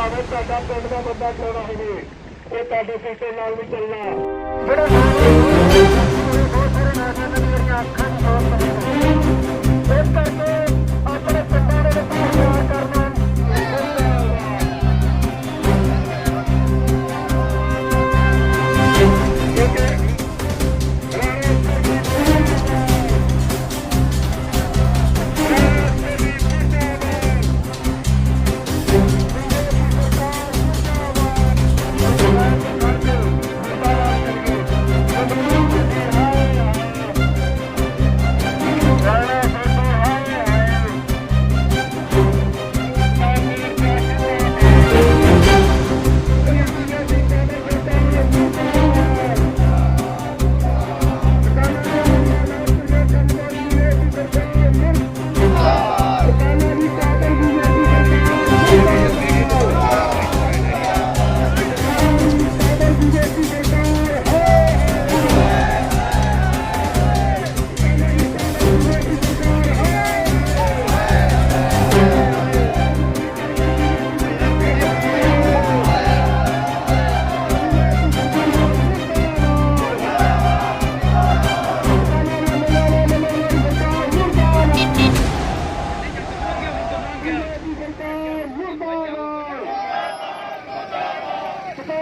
ਭਾਵੇਂ ਤੁਹਾਡਾ ਪਿੰਡ ਦਾ ਬੰਦਾ ਕਿਉਂ ਨਾ ਹੋਵੇ, ਇਹ ਤੁਹਾਡੇ ਸਿਸਟਮ ਨਾਲ ਵੀ ਚੱਲਣਾ। ਜਿਹੜੇ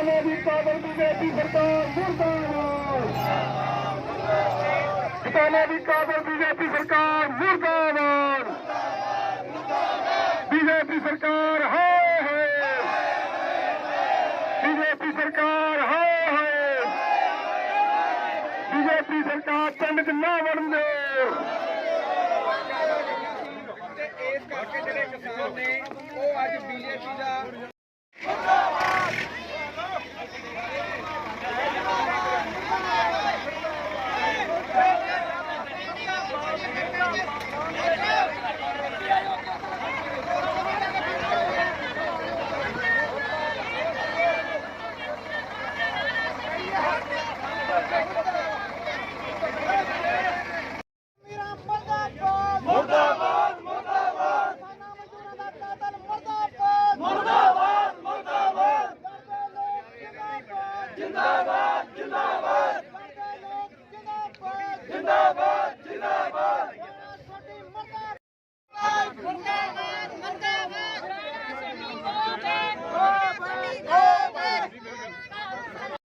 ਕਿਸਾਨਾਂ ਦੀ ਕਾਬਲ ਬੀਜੇਪੀ ਸਰਕਾਰ ਮੁਰਦਾਬਾਦ ਕਿਸਾਨਾਂ ਦੀ ਕਾਬਲ ਬੀਜੇਪੀ ਸਰਕਾਰ ਮੁਰਦਾਬਾਦ ਬੀਜੇਪੀ ਸਰਕਾਰ ਹਾਏ ਹਾਏ। ਬੀਜੇਪੀ ਸਰਕਾਰ ਹਾਏ ਹਾਏ। ਬੀਜੇਪੀ ਸਰਕਾਰ ਪਿੰਡ ਚ ਨਾ ਵੜਨ ਦਿਓ। ਇਸ ਕਰਕੇ ਜਿਹੜੇ ਕਿਸਾਨ ਨੇ, ਉਹ ਅੱਜ ਬੀਜੇਪੀ ਦਾ जिंदाबाद